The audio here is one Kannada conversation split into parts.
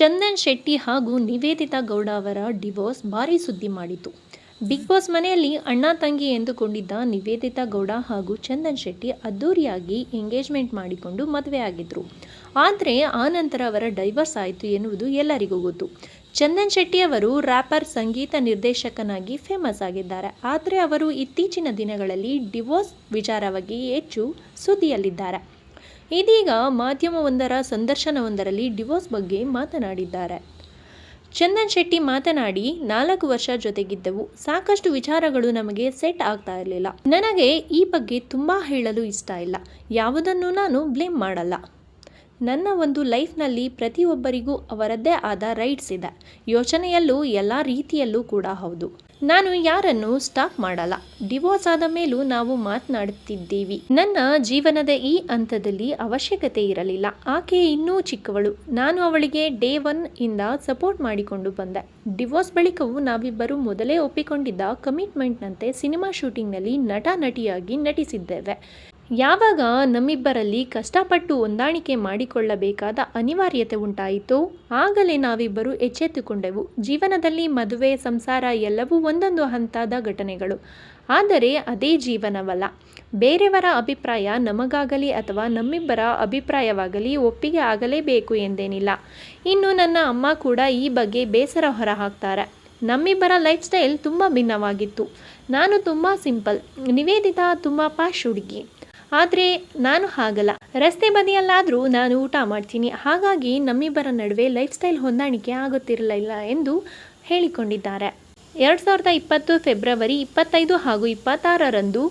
ಚಂದನ್ ಶೆಟ್ಟಿ ಹಾಗೂ ನಿವೇದಿತಾ ಗೌಡ ಅವರ ಡಿವೋರ್ಸ್ ಭಾರಿ ಸುದ್ದಿ ಮಾಡಿತು. ಬಿಗ್ ಬಾಸ್ ಮನೆಯಲ್ಲಿ ಅಣ್ಣ ತಂಗಿ ಎಂದುಕೊಂಡಿದ್ದ ನಿವೇದಿತಾ ಗೌಡ ಹಾಗೂ ಚಂದನ್ ಶೆಟ್ಟಿ ಅದ್ದೂರಿಯಾಗಿ ಎಂಗೇಜ್ಮೆಂಟ್ ಮಾಡಿಕೊಂಡು ಮದುವೆಯಾಗಿದ್ದರು ಆದರೆ ಆ ನಂತರ ಅವರ ಡೈವರ್ಸ್ ಆಯಿತು ಎನ್ನುವುದು ಎಲ್ಲರಿಗೂ ಗೊತ್ತು. ಚಂದನ್ ಶೆಟ್ಟಿ ಅವರು ರ್ಯಾಪರ್, ಸಂಗೀತ ನಿರ್ದೇಶಕನಾಗಿ ಫೇಮಸ್ ಆಗಿದ್ದಾರೆ. ಆದರೆ ಅವರು ಇತ್ತೀಚಿನ ದಿನಗಳಲ್ಲಿ ಡಿವೋರ್ಸ್ ವಿಚಾರವಾಗಿ ಹೆಚ್ಚು ಸುದ್ದಿಯಲ್ಲಿದ್ದಾರೆ. ಇದೀಗ ಮಾಧ್ಯಮವೊಂದರ ಸಂದರ್ಶನವೊಂದರಲ್ಲಿ ಡಿವೋರ್ಸ್ ಬಗ್ಗೆ ಮಾತನಾಡಿದ್ದಾರೆ. ಚಂದನ್ ಶೆಟ್ಟಿ ಮಾತನಾಡಿ, ನಾಲ್ಕು ವರ್ಷ ಜೊತೆಗಿದ್ದೆವು. ಸಾಕಷ್ಟು ವಿಚಾರಗಳು ನಮಗೆ ಸೆಟ್ ಆಗ್ತಾ ಇರಲಿಲ್ಲ. ನನಗೆ ಈ ಬಗ್ಗೆ ತುಂಬ ಹೇಳಲು ಇಷ್ಟ ಇಲ್ಲ. ಯಾವುದನ್ನು ನಾನು ಬ್ಲೇಮ್ ಮಾಡಲ್ಲ. ನನ್ನ ಒಂದು ಲೈಫ್ನಲ್ಲಿ ಪ್ರತಿಯೊಬ್ಬರಿಗೂ ಅವರದ್ದೇ ಆದ ರೈಟ್ಸ್ ಇದೆ. ಯೋಚನೆಯಲ್ಲೂ ಎಲ್ಲ ರೀತಿಯಲ್ಲೂ ಕೂಡ ಹೌದು. ನಾನು ಯಾರನ್ನು ಸ್ಟಾಪ್ ಮಾಡಲ್ಲ. ಡಿವೋರ್ಸ್ ಆದ ಮೇಲೂ ನಾವು ಮಾತನಾಡುತ್ತಿದ್ದೀವಿ. ನನ್ನ ಜೀವನದ ಈ ಹಂತದಲ್ಲಿ ಅವಶ್ಯಕತೆ ಇರಲಿಲ್ಲ. ಆಕೆ ಇನ್ನೂ ಚಿಕ್ಕವಳು. ನಾನು ಅವಳಿಗೆ ಡೇ ಒನ್ ಇಂದ ಸಪೋರ್ಟ್ ಮಾಡಿಕೊಂಡು ಬಂದೆ. ಡಿವೋರ್ಸ್ ಬಳಿಕವೂ ನಾವಿಬ್ಬರು ಮೊದಲೇ ಒಪ್ಪಿಕೊಂಡಿದ್ದ ಕಮಿಟ್ಮೆಂಟ್ನಂತೆ ಸಿನಿಮಾ ಶೂಟಿಂಗ್ನಲ್ಲಿ ನಟ ನಟಿಯಾಗಿ ನಟಿಸಿದ್ದೇವೆ. ಯಾವಾಗ ನಮ್ಮಿಬ್ಬರಲ್ಲಿ ಕಷ್ಟಪಟ್ಟು ಹೊಂದಾಣಿಕೆ ಮಾಡಿಕೊಳ್ಳಬೇಕಾದ ಅನಿವಾರ್ಯತೆ ಉಂಟಾಯಿತು, ಆಗಲೇ ನಾವಿಬ್ಬರು ಎಚ್ಚೆತ್ತುಕೊಂಡೆವು. ಜೀವನದಲ್ಲಿ ಮದುವೆ, ಸಂಸಾರ ಎಲ್ಲವೂ ಒಂದೊಂದು ಹಂತದ ಘಟನೆಗಳು. ಆದರೆ ಅದೇ ಜೀವನವಲ್ಲ. ಬೇರೆಯವರ ಅಭಿಪ್ರಾಯ ನಮಗಾಗಲಿ ಅಥವಾ ನಮ್ಮಿಬ್ಬರ ಅಭಿಪ್ರಾಯವಾಗಲಿ ಒಪ್ಪಿಗೆ ಆಗಲೇಬೇಕು ಎಂದೇನಿಲ್ಲ. ಇನ್ನು ನನ್ನ ಅಮ್ಮ ಕೂಡ ಈ ಬಗ್ಗೆ ಬೇಸರ ಹೊರಹಾಕ್ತಾರೆ. ನಮ್ಮಿಬ್ಬರ ಲೈಫ್ ಸ್ಟೈಲ್ ತುಂಬ ಭಿನ್ನವಾಗಿತ್ತು. ನಾನು ತುಂಬ ಸಿಂಪಲ್, ನಿವೇದಿತಾ ತುಂಬ ಪಾಶ್ ಹುಡುಗಿ. ಆದರೆ ನಾನು ಹಾಗಲ್ಲ. ರಸ್ತೆ ಬದಿಯಲ್ಲಾದರೂ ನಾನು ಊಟ ಮಾಡ್ತೀನಿ. ಹಾಗಾಗಿ ನಮ್ಮಿಬ್ಬರ ನಡುವೆ ಲೈಫ್ ಸ್ಟೈಲ್ ಹೊಂದಾಣಿಕೆ ಆಗುತ್ತಿರಲಿಲ್ಲ ಎಂದು ಹೇಳಿಕೊಂಡಿದ್ದಾರೆ. ಎರಡು ಸಾವಿರದ ಇಪ್ಪತ್ತು ಫೆಬ್ರವರಿ ಇಪ್ಪತ್ತೈದು ಹಾಗೂ ಇಪ್ಪತ್ತಾರರಂದು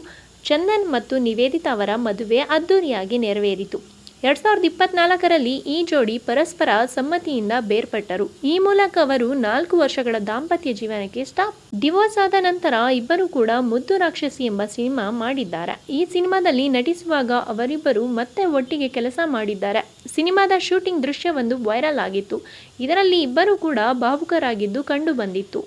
ಚಂದನ್ ಮತ್ತು ನಿವೇದಿತಾ ಅವರ ಮದುವೆ ಅದ್ದೂರಿಯಾಗಿ ನೆರವೇರಿತು. ಎರಡು ಸಾವಿರದ ಇಪ್ಪತ್ನಾಲ್ಕರಲ್ಲಿ ಈ ಜೋಡಿ ಪರಸ್ಪರ ಸಮ್ಮತಿಯಿಂದ ಬೇರ್ಪಟ್ಟರು. ಈ ಮೂಲಕ ಅವರು ನಾಲ್ಕು ವರ್ಷಗಳ ದಾಂಪತ್ಯ ಜೀವನಕ್ಕೆ ಸ್ಟಾಪ್. ಡಿವೋರ್ಸ್ ಆದ ನಂತರ ಇಬ್ಬರು ಕೂಡ ಮುದ್ದು ರಾಕ್ಷಸಿ ಎಂಬ ಸಿನಿಮಾ ಮಾಡಿದ್ದಾರೆ. ಈ ಸಿನಿಮಾದಲ್ಲಿ ನಟಿಸುವಾಗ ಅವರಿಬ್ಬರು ಮತ್ತೆ ಒಟ್ಟಿಗೆ ಕೆಲಸ ಮಾಡಿದ್ದಾರೆ. ಸಿನಿಮಾದ ಶೂಟಿಂಗ್ ದೃಶ್ಯವೊಂದು ವೈರಲ್ ಆಗಿತ್ತು. ಇದರಲ್ಲಿ ಇಬ್ಬರು ಕೂಡ ಭಾವುಕರಾಗಿದ್ದು ಕಂಡು ಬಂದಿತ್ತು.